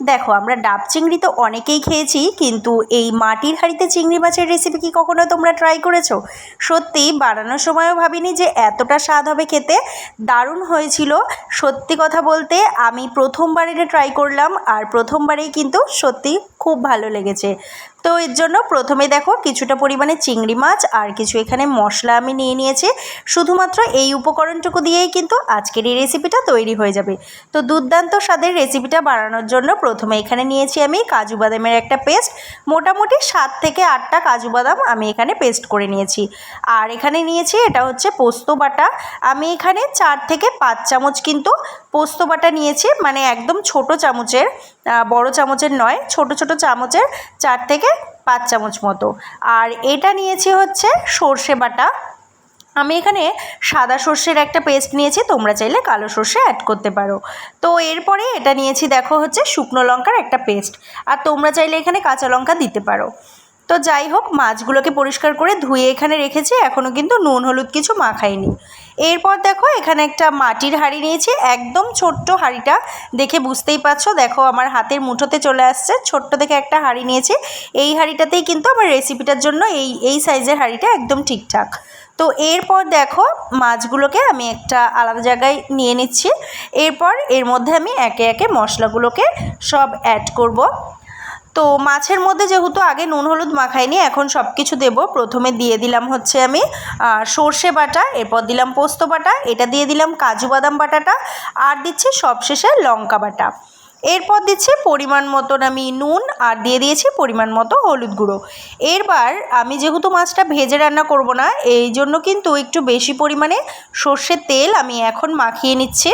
দেখো, আমরা ডাব চিংড়ি তো অনেকেই খেয়েছি, কিন্তু এই মাটির হাঁড়িতে চিংড়ি মাছের রেসিপি কি কখনো তোমরা ট্রাই করেছ? সত্যি, বানানোর সময়ও ভাবিনি যে এতটা স্বাদ হবে খেতে। দারুণ হয়েছিল। সত্যি কথা বলতে, আমি প্রথমবার এটা ট্রাই করলাম, আর প্রথমবারেই কিন্তু সত্যি খুব ভালো লেগেছে। তো এর জন্য প্রথমে দেখো কিছুটা পরিমাণে চিংড়ি মাছ আর কিছু এখানে মশলা আমি নিয়ে নিয়েছি। শুধুমাত্র এই উপকরণটুকু দিয়েই কিন্তু আজকের এই রেসিপিটা তৈরি হয়ে যাবে। তো দুর্দান্ত স্বাদের রেসিপিটা বানানোর জন্য প্রথমে এখানে নিয়েছি আমি কাজু বাদামের একটা পেস্ট মোটামুটি সাত থেকে আটটা কাজু বাদাম আমি এখানে পেস্ট করে নিয়েছি। আর এখানে নিয়েছি এটা হচ্ছে পোস্ত বাটা। আমি এখানে চার থেকে পাঁচ চামচ কিন্তু পোস্ত বাটা নিয়েছি মানে একদম ছোট চামচের বড় চামচের নয়, ছোট ছোট চামচের চার থেকে পাঁচ চামচ মতো। আর এটা নিয়েছি হচ্ছে সর্ষে বাটা। আমি এখানে সাদা সর্ষের একটা পেস্ট নিয়েছি, তোমরা চাইলে কালো সর্ষে অ্যাড করতে পারো। তো এরপরে এটা নিয়েছি, দেখো হচ্ছে শুকনো লঙ্কার একটা পেস্ট। আর তোমরা চাইলে এখানে কাঁচা লঙ্কা দিতে পারো। তো যাই হোক, মাছগুলোকে পরিষ্কার করে ধুয়ে এখানে রেখেছি এখনও কিন্তু নুন, হলুদ কিছু মাখাইনি। এরপর দেখো, এখানে একটা মাটির হাঁড়ি নিয়েছি, একদম ছোট্ট হাঁড়িটা, দেখে বুঝতেই পারছ, দেখো আমার হাতের মুঠোতে চলে আসছে, ছোট্ট দেখে একটা হাঁড়ি নিয়েছি, এই হাঁড়িটাতেই কিন্তু আমার রেসিপিটার জন্য এই এই সাইজের হাঁড়িটা একদম ঠিকঠাক। তো এরপর দেখো, মাছগুলোকে আমি একটা আলাদা জায়গায় নিয়ে নিচ্ছি, এরপর এর মধ্যে আমি একে একে মশলাগুলোকে সব অ্যাড করব। তো মাছের মধ্যে যেহেতু আগে নুন, হলুদ মাখাইনি, এখন সব কিছু দেবো। প্রথমে দিয়ে দিলাম হচ্ছে আমি সর্ষে বাটা, এরপর দিলাম পোস্ত বাটা, এটা দিয়ে দিলাম কাজু বাদাম বাটাটা, আর দিচ্ছি সবশেষে লঙ্কা বাটা। এরপর দিচ্ছি পরিমাণ মতন আমি নুন, আর দিয়ে দিয়েছি পরিমাণ মতো হলুদ গুঁড়ো। এরবার আমি যেহেতু মাছটা ভেজে রান্না করব না, এই জন্য কিন্তু একটু বেশি পরিমাণে সর্ষের তেল আমি এখন মাখিয়ে নিচ্ছি।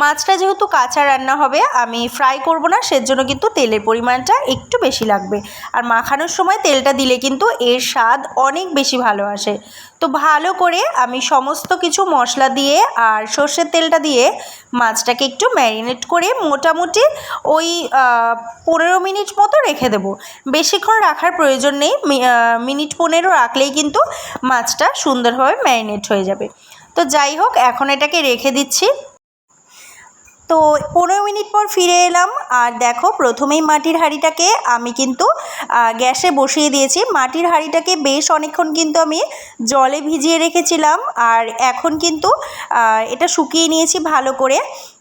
মাছটা যেহেতু কাঁচা রান্না হবে, আমি ফ্রাই করব না, সেজন্য কিন্তু তেলের পরিমাণটা একটু বেশি লাগবে। আর মাখানোর সময় তেলটা দিলে কিন্তু এর স্বাদ অনেক বেশি ভালো আসে। তো ভালো করে আমি সমস্ত কিছু মশলা দিয়ে আর সর্ষের তেলটা দিয়ে মাছটাকে একটু ম্যারিনেট করে মোটামুটি ওই পনেরো মিনিট মতো রেখে দেবো। বেশিক্ষণ রাখার প্রয়োজন নেই মিনিট পনেরো রাখলেই কিন্তু মাছটা সুন্দরভাবে ম্যারিনেট হয়ে যাবে। তো যাই হোক, এখন এটাকে রেখে দিচ্ছি। তো পনেরো মিনিট পর ফিরে এলাম। আর দেখো, প্রথমেই মাটির হাঁড়িটাকে আমি কিন্তু গ্যাসে বসিয়ে দিয়েছি। মাটির হাঁড়িটাকে বেশ অনেকক্ষণ কিন্তু আমি জলে ভিজিয়ে রেখেছিলাম। আর এখন কিন্তু এটা শুকিয়ে নিয়েছি ভালো করে।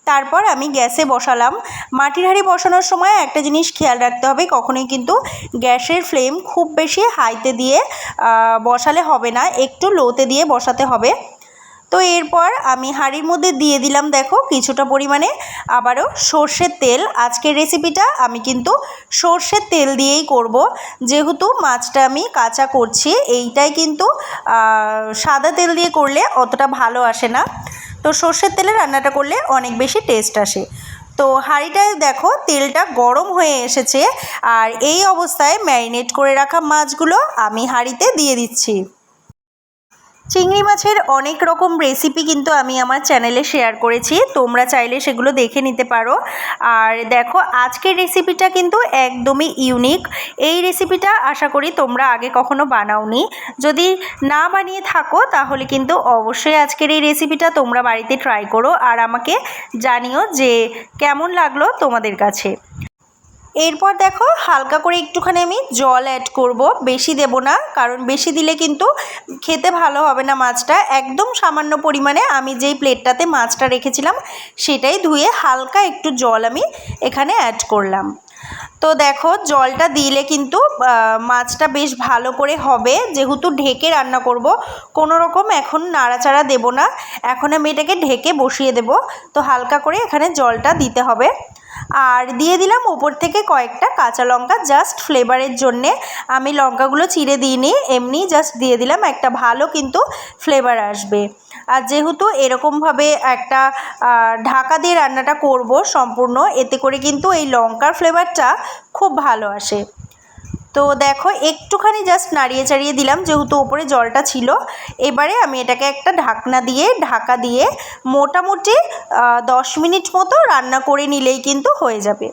তারপর আমি গ্যাসে বসালাম। মাটির হাঁড়ি বসানোর সময় একটা জিনিস খেয়াল রাখতে হবে, কখনোই কিন্তু গ্যাসের ফ্লেম খুব বেশি হাইতে দিয়ে বসালে হবে না। একটু লোতে দিয়ে বসাতে হবে। তো এরপর আমি হাঁড়ির মধ্যে দিয়ে দিলাম, দেখো কিছুটা পরিমাণে। আবারও সর্ষের তেল, আজকের রেসিপিটা আমি কিন্তু সর্ষের তেল দিয়েই করব। যেহেতু মাছটা আমি কাঁচা করছি, এইটাই কিন্তু সাদা তেল দিয়ে করলে অতটা ভালো আসে না। তো সর্ষের তেলে রান্নাটা করলে অনেক বেশি টেস্ট আসে। তো হাঁড়িটায় দেখো তেলটা গরম হয়ে এসেছে, আর এই অবস্থায় ম্যারিনেট করে রাখা মাছগুলো আমি হাঁড়িতে দিয়ে দিচ্ছি। চিংড়ি মাছের অনেক রকম রেসিপি কিন্তু আমি আমার চ্যানেলে শেয়ার করেছি। তোমরা চাইলে সেগুলো দেখে নিতে পারো। আর দেখো, আজকের রেসিপিটা কিন্তু একদমই ইউনিক এই রেসিপিটা আশা করি তোমরা আগে কখনো বানাওনি। যদি না বানিয়ে থাকো, তাহলে কিন্তু অবশ্যই আজকের এই রেসিপিটা তোমরা বাড়িতে ট্রাই করো। আর আমাকে জানিও যে কেমন লাগল তোমাদের কাছে। এরপর দেখো হালকা করে একটুখানি আমি জল অ্যাড করব। বেশি দেব না, কারণ বেশি দিলে কিন্তু খেতে ভালো হবে না মাছটা। একদম সামান্য পরিমাণে আমি যেই প্লেটটাতে মাছটা রেখেছিলাম, সেটাই ধুয়ে হালকা একটু জল আমি এখানে অ্যাড করলাম। তো দেখো জলটা দিলে কিন্তু মাছটা বেশ ভালো করে হবে। যেহেতু ঢেকে রান্না করব, কোনো রকম এখন নাড়াচাড়া দেব না। এখন আমি এটাকে ঢেকে বসিয়ে দেব। তো হালকা করে এখানে জলটা দিতে হবে। আর দিয়ে দিলাম ওপর থেকে কয়েকটা কাঁচা লঙ্কা জাস্ট ফ্লেভারের জন্যে। আমি লঙ্কাগুলো চিড়ে দিইনি, এমনি জাস্ট দিয়ে দিলাম একটা ভালো কিন্তু ফ্লেভার আসবে। আর যেহেতু এরকমভাবে একটা ঢাকা দিয়ে রান্নাটা করব সম্পূর্ণ, এতে করে কিন্তু এই লঙ্কার ফ্লেভারটা খুব ভালো আসে। তো দেখো, একটুখানি জাস্ট নাড়িয়ে চাড়িয়ে দিলাম, যেহেতু ওপরে জলটা ছিল। এবারে আমি এটাকে একটা ঢাকনা দিয়ে, ঢাকা দিয়ে মোটামুটি দশ মিনিট মতো রান্না করে নিলেই কিন্তু হয়ে যাবে।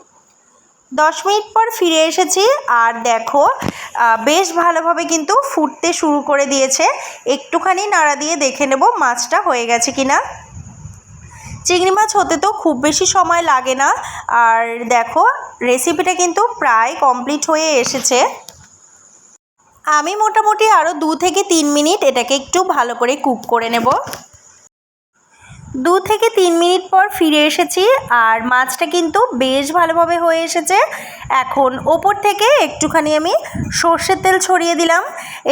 দশ মিনিট পর ফিরে এসেছি, আর দেখো বেশ ভালোভাবে কিন্তু ফুটতে শুরু করে দিয়েছে। একটুখানি নাড়া দিয়ে দেখে নেব মাছটা হয়ে গেছে কি না চিংড়ি মাছ হতে তো খুব বেশি সময় লাগে না। আর দেখো রেসিপিটা কিন্তু প্রায় কমপ্লিট হয়ে এসেছে। আমি মোটামুটি আরও দু থেকে তিন মিনিট এটাকে একটু ভালো করে কুক করে নেব। দু থেকে তিন মিনিট পর ফিরে এসেছি, আর মাছটা কিন্তু বেশ ভালোভাবে হয়ে এসেছে। এখন ওপর থেকে একটুখানি আমি সর্ষের তেল ছড়িয়ে দিলাম।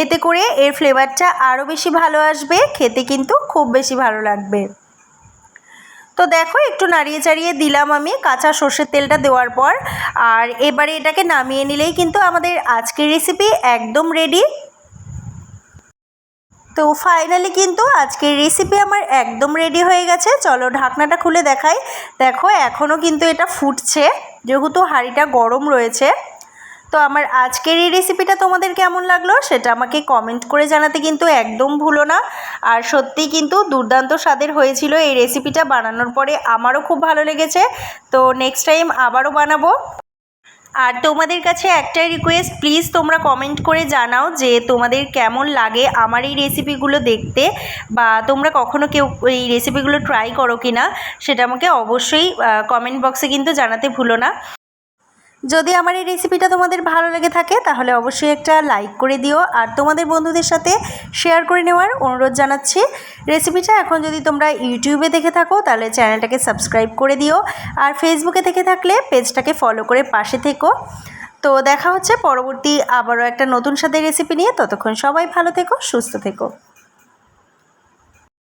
এতে করে এর ফ্লেভারটা আরও বেশি ভালো আসবে, খেতে কিন্তু খুব বেশি ভালো লাগবে। তো দেখো, একটু নাড়িয়ে চাড়িয়ে দিলাম আমি কাঁচা সর্ষের তেলটা দেওয়ার পর। আর এবারে এটাকে নামিয়ে নিলেই কিন্তু আমাদের আজকের রেসিপি একদম রেডি তো ফাইনালি কিন্তু আজকের রেসিপি আমার একদম রেডি হয়ে গেছে। চলো ঢাকনাটা খুলে দেখাই। দেখো এখনও কিন্তু এটা ফুটছে, যেহেতু হাঁড়িটা গরম রয়েছে। তো আমার আজকের এই রেসিপিটা তোমাদের কেমন লাগল সেটা আমাকে কমেন্ট করে জানাতে কিন্তু একদম ভুলো না। আর সত্যিই কিন্তু দুর্দান্ত স্বাদের হয়েছিল এই রেসিপিটা বানানোর পরে। আমারও খুব ভালো লেগেছে। তো নেক্সট টাইম আবারও বানাবো। আর তোমাদের কাছে একটাই রিকোয়েস্ট প্লিজ তোমরা কমেন্ট করে জানাও যে তোমাদের কেমন লাগে আমার এই রেসিপিগুলো দেখতে বা তোমরা কখনো কেউ এই রেসিপিগুলো ট্রাই করো কি না সেটা আমাকে অবশ্যই কমেন্ট বক্সে কিন্তু জানাতে ভুলো না। যদি আমার এই রেসিপিটা তোমাদের ভালো লেগে থাকে, তাহলে অবশ্যই একটা লাইক করে দিও। আর তোমাদের বন্ধুদের সাথে শেয়ার করে নেওয়ার অনুরোধ জানাচ্ছি। রেসিপিটা এখন যদি তোমরা ইউটিউবে দেখে থাকো, তাহলে চ্যানেলটাকে সাবস্ক্রাইব করে দিও। আর ফেসবুকে দেখে থাকলে পেজটাকে ফলো করে পাশে থেকো। তো দেখা হচ্ছে পরবর্তী আবারও একটা নতুন স্বাদের রেসিপি নিয়ে। ততক্ষণ সবাই ভালো থেকো, সুস্থ থেকো।